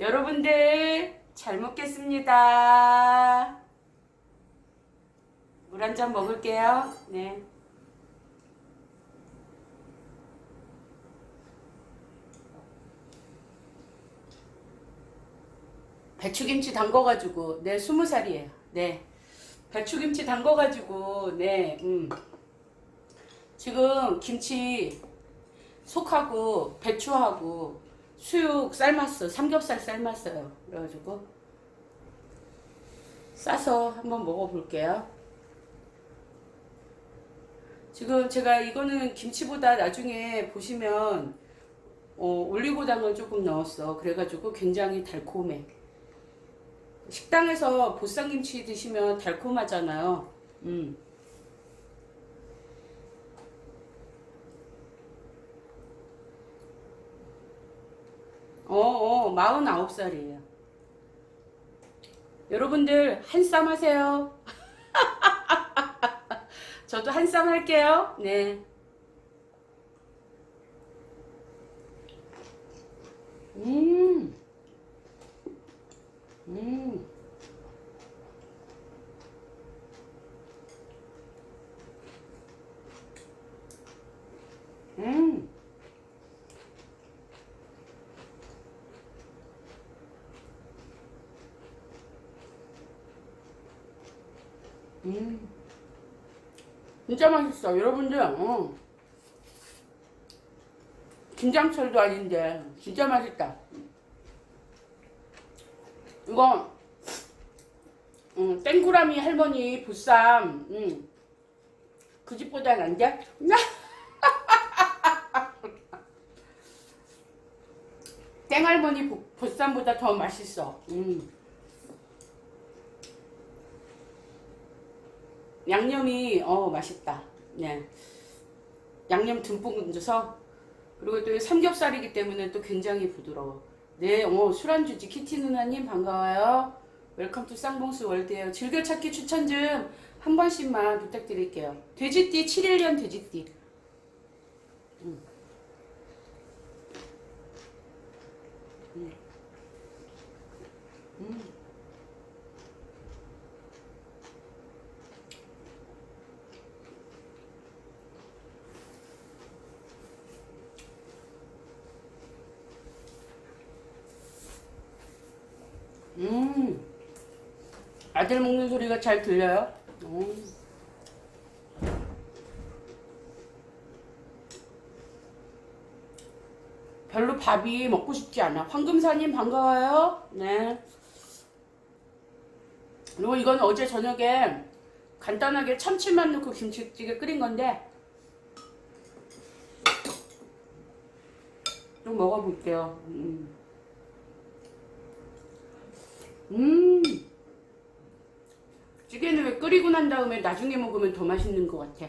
여러분들 잘 먹겠습니다. 물 한 잔 먹을게요. 네. 배추김치 담궈가지고 네 스무 살이에요. 네 배추김치 담궈가지고 네 음. 지금 김치 속하고 배추하고 수육 삶았어 삼겹살 삶았어요. 그래가지고 싸서 한번 먹어볼게요. 지금 제가 이거는 김치보다 나중에 보시면 어, 올리고당을 조금 넣었어. 그래가지고 굉장히 달콤해. 식당에서 보쌈김치 드시면 달콤하잖아요. 음. 어, 어, 49살이에요. 여러분들, 한쌈 하세요. 저도 한쌈 할게요. 네. 음. 음. 음. 음. 진짜 맛있어. 여러분들, 어. 김장철도 아닌데, 진짜 맛있다. 이거, 음, 땡구라미 할머니 보쌈, 음. 그 집보다 난데? 땡할머니 보- 보쌈보다 더 맛있어. 음. 양념이 어 맛있다. 네. 양념 듬뿍 얹어서 그리고 또 삼겹살이기 때문에 또 굉장히 부드러워. 네, 어 술안주지 키티 누나님 반가워요. 웰컴 투 쌍봉스 월드예요. 즐겨찾기 추천 좀 한 번씩만 부탁드릴게요. 돼지띠 7일년 돼지띠. 음. 음. 음. 음. 아들 먹는 소리가 잘 들려요? 음. 별로 밥이 먹고 싶지 않아. 황금사님 반가워요. 네. 그리고 이건 어제 저녁에 간단하게 참치만 넣고 김치찌개 끓인 건데 좀 먹어볼게요. 음. 음. 찌개는 왜 끓이고 난 다음에 나중에 먹으면 더 맛있는 것 같아.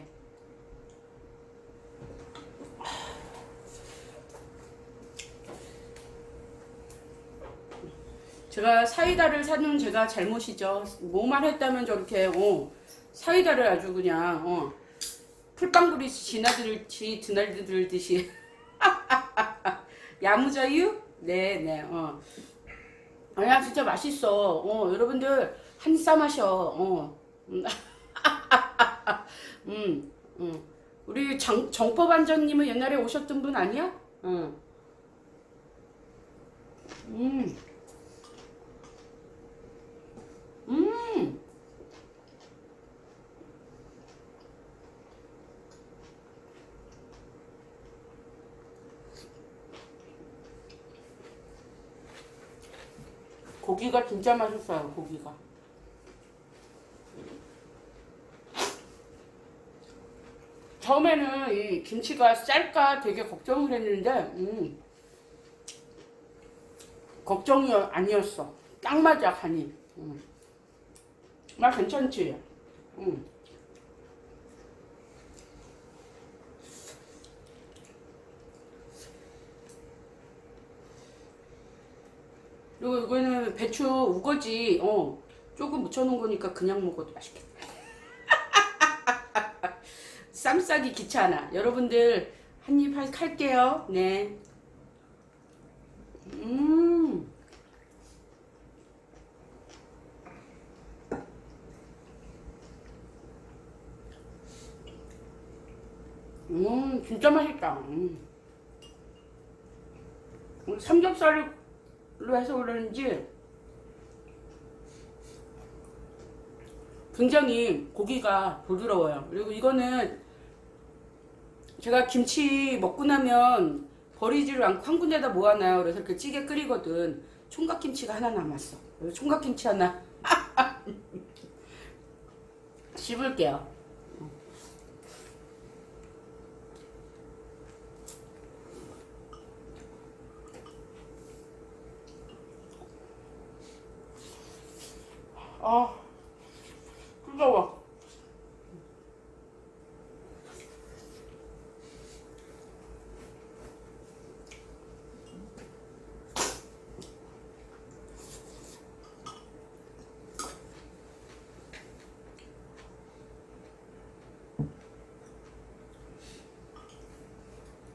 제가 사이다를 사는 제가 잘못이죠. 뭐만 했다면 저렇게 어, 사이다를 아주 그냥 어, 풀빵구리 지나들듯이 드날들듯이 야무져유? 네네 어. 아야 진짜 맛있어. 어 여러분들 한쌈 하셔. 어. 음. 음, 음. 우리 정, 정법안전님은 옛날에 오셨던 분 아니야? 응. 음. 음. 고기가 진짜 맛있어요, 고기가. 처음에는 이 김치가 짤까 되게 걱정을 했는데, 음, 걱정이 아니었어. 딱 맞아, 간이. 음. 맛 괜찮지? 음. 그리고 이거는 배추 우거지, 어, 조금 묻혀놓은 거니까 그냥 먹어도 맛있겠다. 쌈싸기 귀찮아. 여러분들 한 입 할게요. 네. 음. 음, 진짜 맛있다. 음. 음. 삼겹살로 해서 그러는지 굉장히 고기가 부드러워요. 그리고 이거는 제가 김치 먹고 나면 버리지를 않고 한 군데다 모아놔요. 그래서 이렇게 찌개 끓이거든. 총각김치가 하나 남았어. 총각김치 하나 씹을게요. 아, 뜨거워.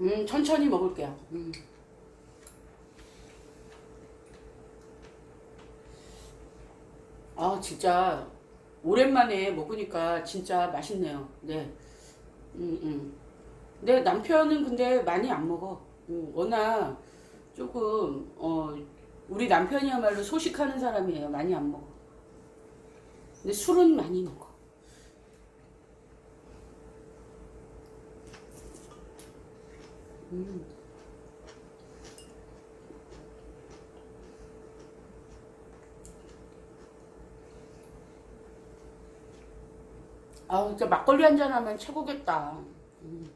음, 천천히 먹을게요. 음. 아, 진짜 오랜만에 먹으니까 진짜 맛있네요. 네. 음, 음. 내 남편은 근데 많이 안 먹어. 음, 워낙 조금 어 우리 남편이야말로 소식하는 사람이에요. 많이 안 먹어. 근데 술은 많이 먹어. 음. 아, 진짜 막걸리 한 잔 하면 최고겠다. 음.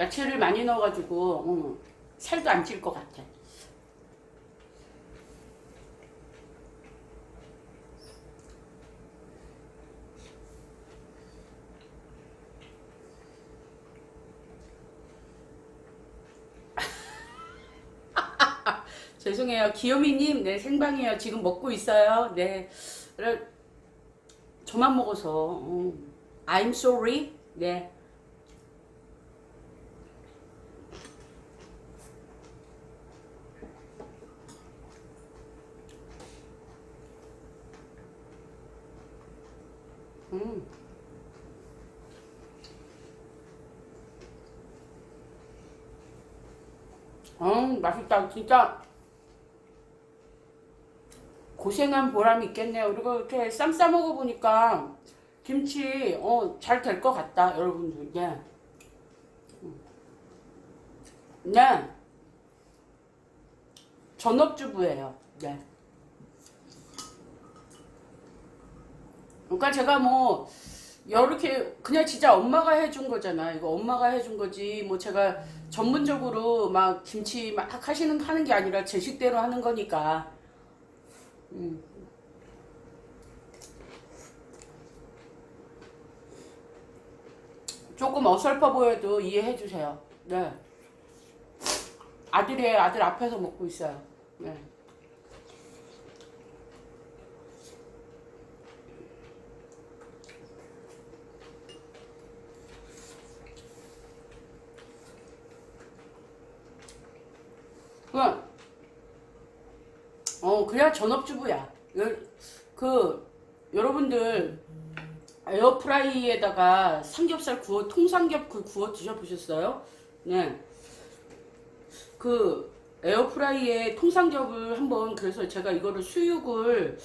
야채를 많이 넣어가지고 음, 살도 안 찔 것 같아. 죄송해요. 기요미님, 네, 생방이에요. 지금 먹고 있어요. 네. 저만 먹어서. 음. I'm sorry. 네. 음. 음, 맛있다. 진짜 고생한 보람이 있겠네요. 그리고 이렇게 쌈 싸 먹어보니까 김치, 어, 잘 될 것 같다, 여러분들. 예. 음. 네. 전업주부예요. 네. 그러니까 제가 뭐 이렇게 그냥 진짜 엄마가 해준 거잖아. 이거 엄마가 해준 거지. 뭐 제가 전문적으로 막 김치 막 하시는 하는 게 아니라 제 식대로 하는 거니까. 음. 조금 어설퍼 보여도 이해해 주세요. 네. 아들이 아들 앞에서 먹고 있어요. 네. 그, 어, 그래야 전업주부야. 여- 그, 여러분들, 에어프라이에다가 삼겹살 구워, 통삼겹 그 구워 드셔보셨어요? 네. 그, 에어프라이에 통삼겹을 한번, 그래서 제가 이거를 수육을,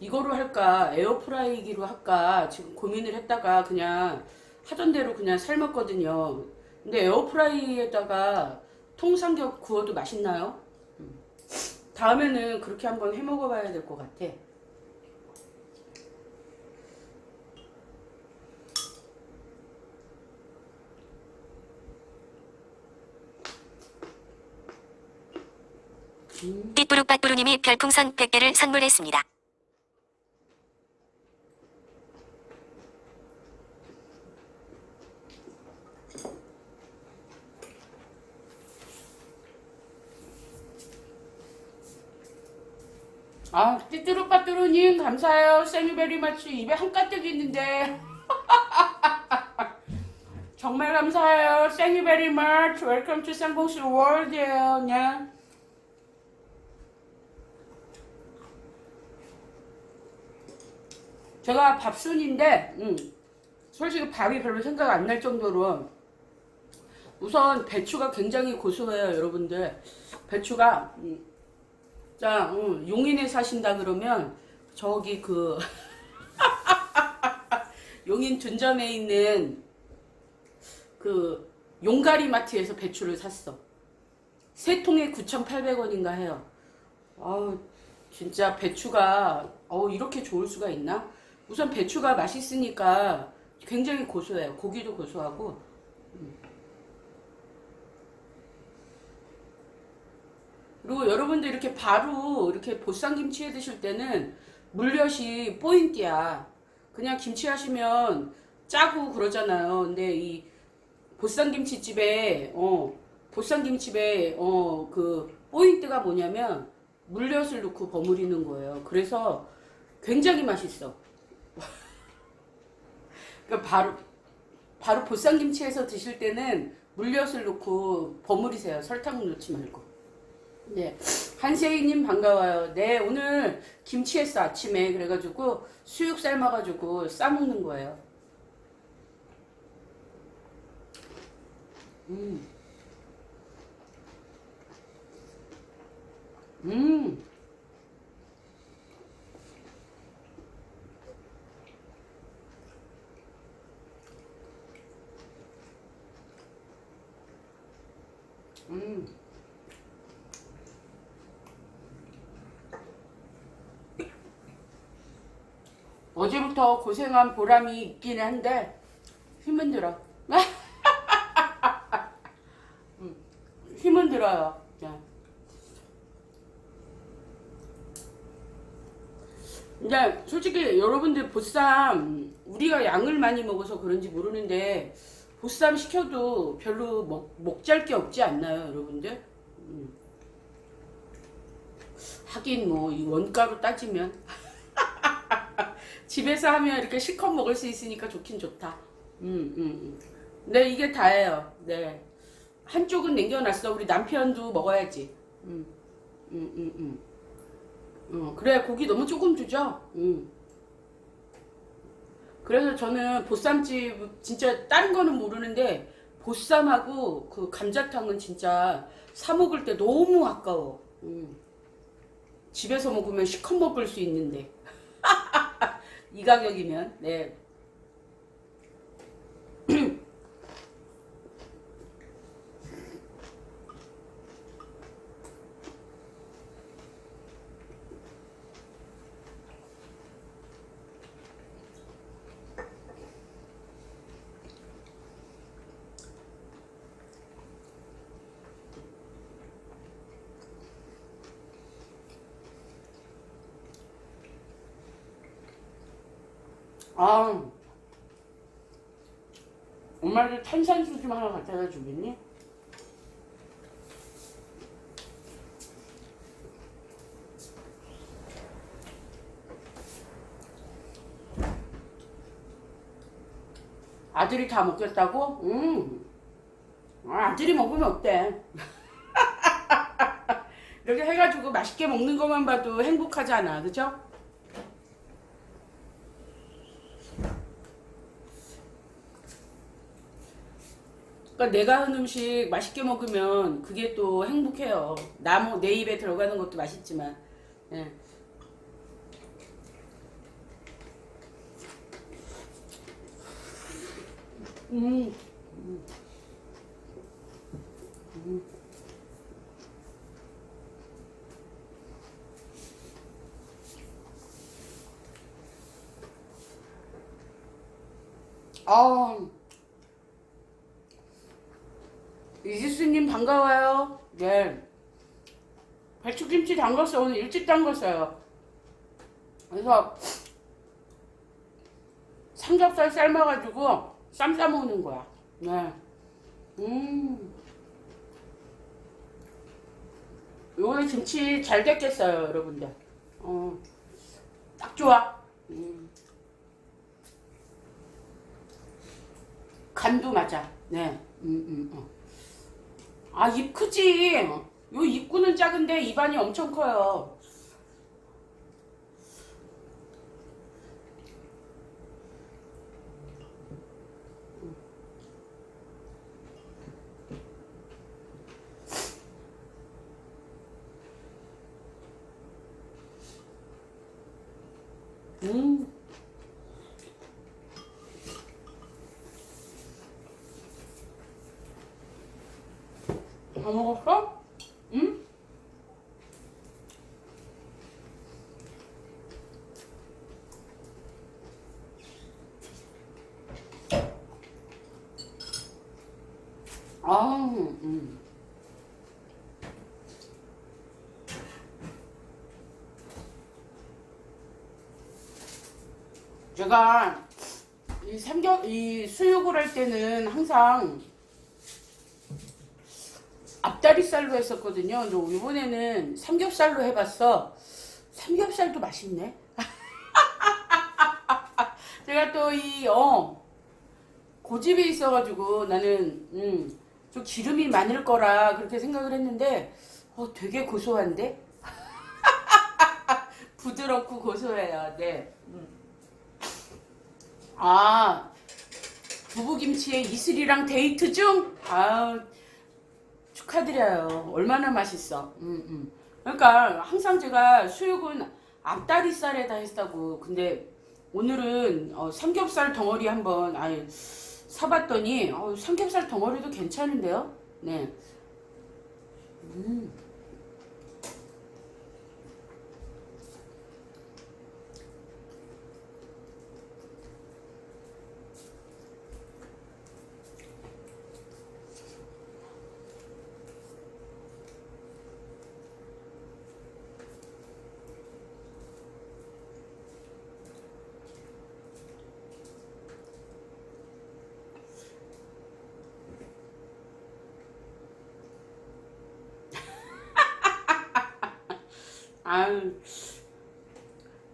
이거로 할까, 에어프라이기로 할까, 지금 고민을 했다가 그냥 하던 대로 그냥 삶았거든요. 근데 에어프라이에다가 통삼겹 구워도 맛있나요? 음. 다음에는 그렇게 한번 해 먹어봐야 될 것 같아. 삐뿌룩빠뿌루님이 별풍선 100개를 선물했습니다. 아, 띠뚜루 빠뚜루님 감사해요. 생유베리 마치 입에 한 가득 있는데. 정말 감사해요. Much. Welcome to 쌍봉씨 월드예요. 네. 제가 밥순인데 음, 솔직히 밥이 별로 생각 안 날 정도로 우선 배추가 굉장히 고소해요 여러분들 배추가 음, 자 음, 용인에 사신다 그러면 저기 그 용인 둔점에 있는 그 용가리 마트에서 배추를 샀어 세 통에 9,800원인가 해요 아우 진짜 배추가 어 이렇게 좋을 수가 있나? 우선 배추가 맛있으니까 굉장히 고소해요. 고기도 고소하고. 음. 그리고 여러분들 이렇게 바로 이렇게 보쌈김치 해 드실 때는 물엿이 포인트야. 그냥 김치 하시면 짜고 그러잖아요. 근데 이 보쌈김치집에 어 보쌈김치집에 어그 포인트가 뭐냐면 물엿을 넣고 버무리는 거예요. 그래서 굉장히 맛있어. 그러니까 바로 바로 보쌈김치에서 드실 때는 물엿을 넣고 버무리세요. 설탕 넣지 말고. 네. 한세희님 반가워요. 네, 오늘 김치했어 아침에 그래가지고 수육 삶아가지고 싸먹는 거예요. 음. 음. 음. 어제부터 고생한 보람이 있긴 한데 힘은 들어. 음, 힘은 들어요. 네. 근데 솔직히 여러분들 보쌈 우리가 양을 많이 먹어서 그런지 모르는데 보쌈 시켜도 별로 먹, 먹잘 게 없지 않나요 여러분들? 음. 하긴 뭐 이 원가로 따지면 집에서 하면 이렇게 실컷 먹을 수 있으니까 좋긴 좋다. 음, 음, 음. 네 이게 다예요. 네 한쪽은 남겨놨어. 우리 남편도 먹어야지. 음, 음, 음, 음. 어, 그래 고기 너무 조금 주죠. 음. 그래서 저는 보쌈집 진짜 다른 거는 모르는데 보쌈하고 그 감자탕은 진짜 사 먹을 때 너무 아까워. 음. 집에서 먹으면 시컷 먹을 수 있는데 이 가격이면 네. 아 엄마들 탄산수 좀 하나 갖다가 주겠니? 아들이 다 먹겠다고? 음. 아, 아들이 먹으면 어때? 이렇게 해가지고 맛있게 먹는 것만 봐도 행복하잖아, 그죠? 그러니까 내가 한 음식 맛있게 먹으면 그게 또 행복해요. 나무 내 입에 들어가는 것도 맛있지만. 예. 음. 음. 음. 아. 이지수님 반가워요. 네. 배추김치 담갔어요. 오늘 일찍 담갔어요. 그래서 삼겹살 삶아가지고 쌈 싸먹는 거야. 네. 음. 요거는 김치 잘 됐겠어요, 여러분들. 어. 딱 좋아. 음. 간도 맞아. 네. 음, 음, 어. 아, 입 크지? 요 입구는 작은데 입안이 엄청 커요. 음. 다 먹었어? 응? 아, 음. 제가 이 삼겹 이 수육을 할 때는 항상 앞다리살로 했었거든요. 근데 이번에는 삼겹살로 해봤어. 삼겹살도 맛있네. 제가 또 이 어, 고집이 있어가지고 나는 음, 좀 기름이 많을 거라 그렇게 생각을 했는데 어, 되게 고소한데 부드럽고 고소해요. 네. 음. 아 두부김치에 이슬이랑 데이트 중? 아 축하드려요. 얼마나 맛있어. 음, 음. 그러니까 항상 제가 수육은 앞다리살에다 했다고. 근데 오늘은 어, 삼겹살 덩어리 한번 아예 사봤더니 어, 삼겹살 덩어리도 괜찮은데요. 네. 음. 아유,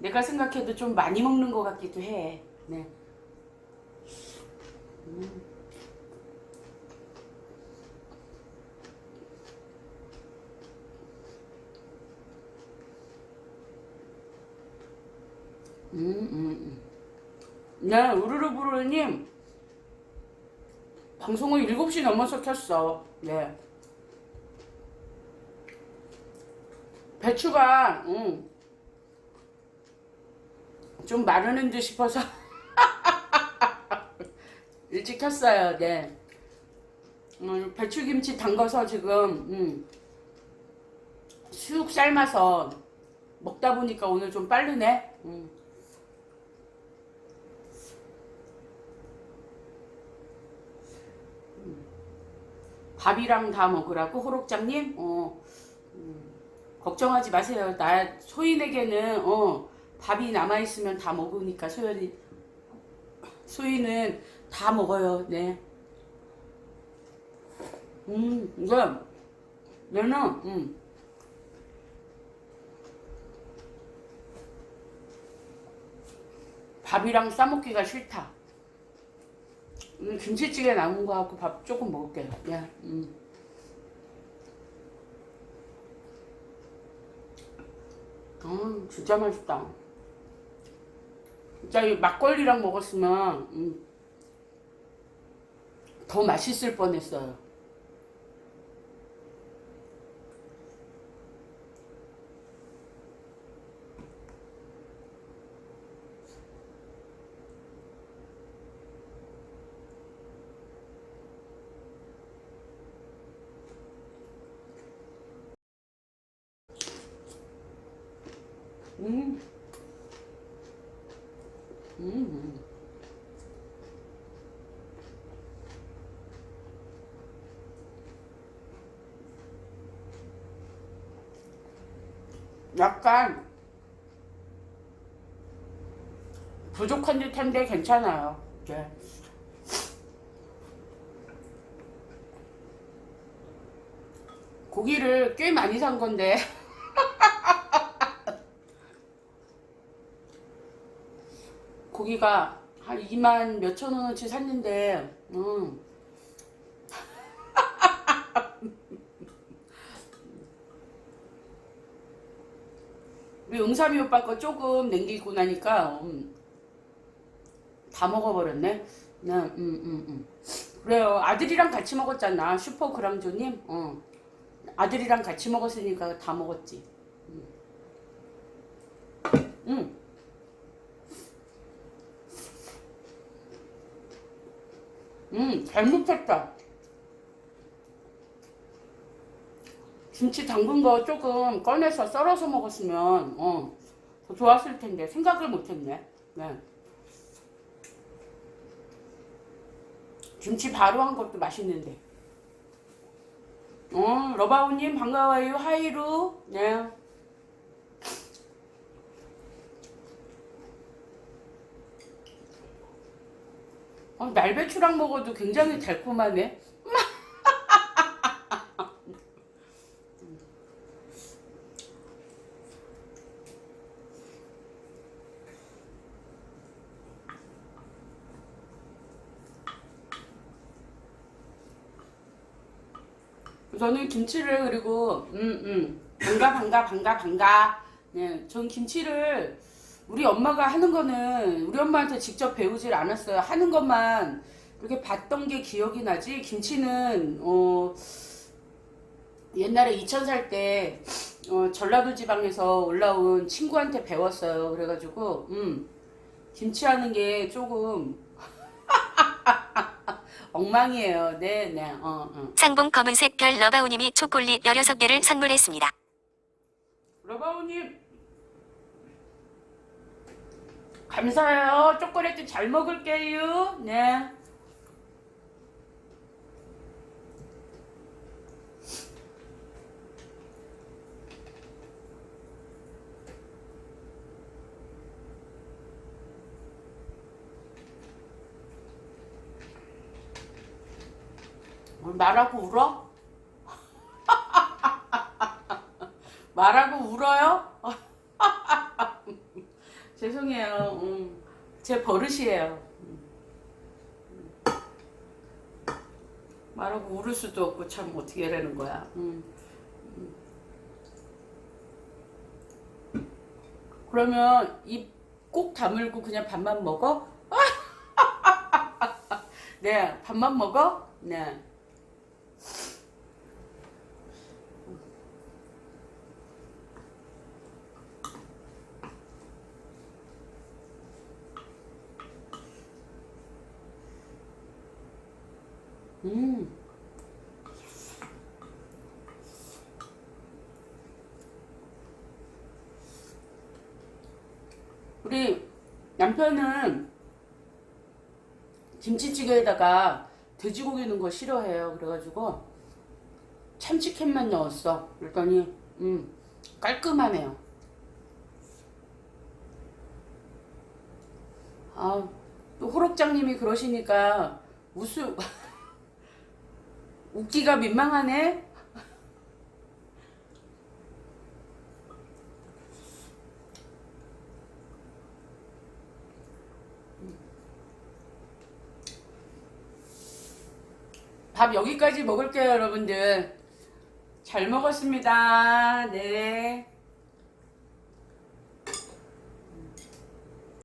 내가 생각해도 좀 많이 먹는 것 같기도 해. 네. 음. 음, 음, 음. 네, 우르르부르님. 방송을 7시 넘어서 켰어. 네. 배추가 음, 좀 마르는 듯 싶어서 일찍 켰어요. 네. 음, 배추김치 담가서 지금 음, 수육 삶아서 먹다 보니까 오늘 좀 빠르네. 음. 음. 밥이랑 다 먹으라고 호록장님. 어. 걱정하지 마세요. 나 소인에게는 어 밥이 남아 있으면 다 먹으니까 소연이 소인은 다 먹어요. 네. 음 이거 얘는 음 밥이랑 싸먹기가 싫다. 음, 김치찌개 남은 거 갖고 밥 조금 먹을게요. 네. 음. 아, 진짜 맛있다. 진짜 이 막걸리랑 먹었으면 음, 더 맛있을 뻔했어요. 음. 음. 약간 부족한 듯한데 괜찮아요. 네. 고기를 꽤 많이 산 건데 고기가 한 2만 몇천 원어치 샀는데, 음. 우리 응삼이 오빠 거 조금 남기고 나니까, 음, 다 먹어버렸네. 네, 음, 음, 음. 그래요. 아들이랑 같이 먹었잖아. 슈퍼 그랑조님. 어. 아들이랑 같이 먹었으니까 다 먹었지. 음. 음. 음, 잘 묵혔다. 김치 담근 거 조금 꺼내서 썰어서 먹었으면, 어, 더 좋았을 텐데, 생각을 못 했네. 네. 김치 바로 한 것도 맛있는데. 어, 러바우님 반가워요. 하이루. 네. 어, 날배추랑 먹어도 굉장히 달콤하네. 저는 김치를 그리고 음 음 반가 반가 반가 반가 네, 전 김치를 우리 엄마가 하는 거는 우리 엄마한테 직접 배우질 않았어요. 하는 것만 이렇게 봤던 게 기억이 나지. 김치는 어 옛날에 이천 살때 어, 전라도 지방에서 올라온 친구한테 배웠어요. 그래가지고 음 김치 하는 게 조금 엉망이에요. 네, 네, 어, 어. 상봉 검은색 별 러바우님이 초콜릿 16개를 선물했습니다. 러바오님 감사해요. 초콜릿 잘 먹을게요. 네. 어, 말하고 울어? 말하고 울어요? 죄송해요. 음, 제 버릇이에요. 음. 말하고 울을 수도 없고 참 어떻게 하라는 거야. 음. 음. 그러면 입 꼭 다물고 그냥 밥만 먹어? 네, 밥만 먹어? 네. 음. 우리 남편은 김치찌개에다가 돼지고기 넣은 거 싫어해요. 그래가지고 참치캔만 넣었어. 그랬더니 음 깔끔하네요. 아, 또 호록장님이 그러시니까 웃음 웃기가 민망하네. 밥 여기까지 먹을게요, 여러분들. 잘 먹었습니다. 네.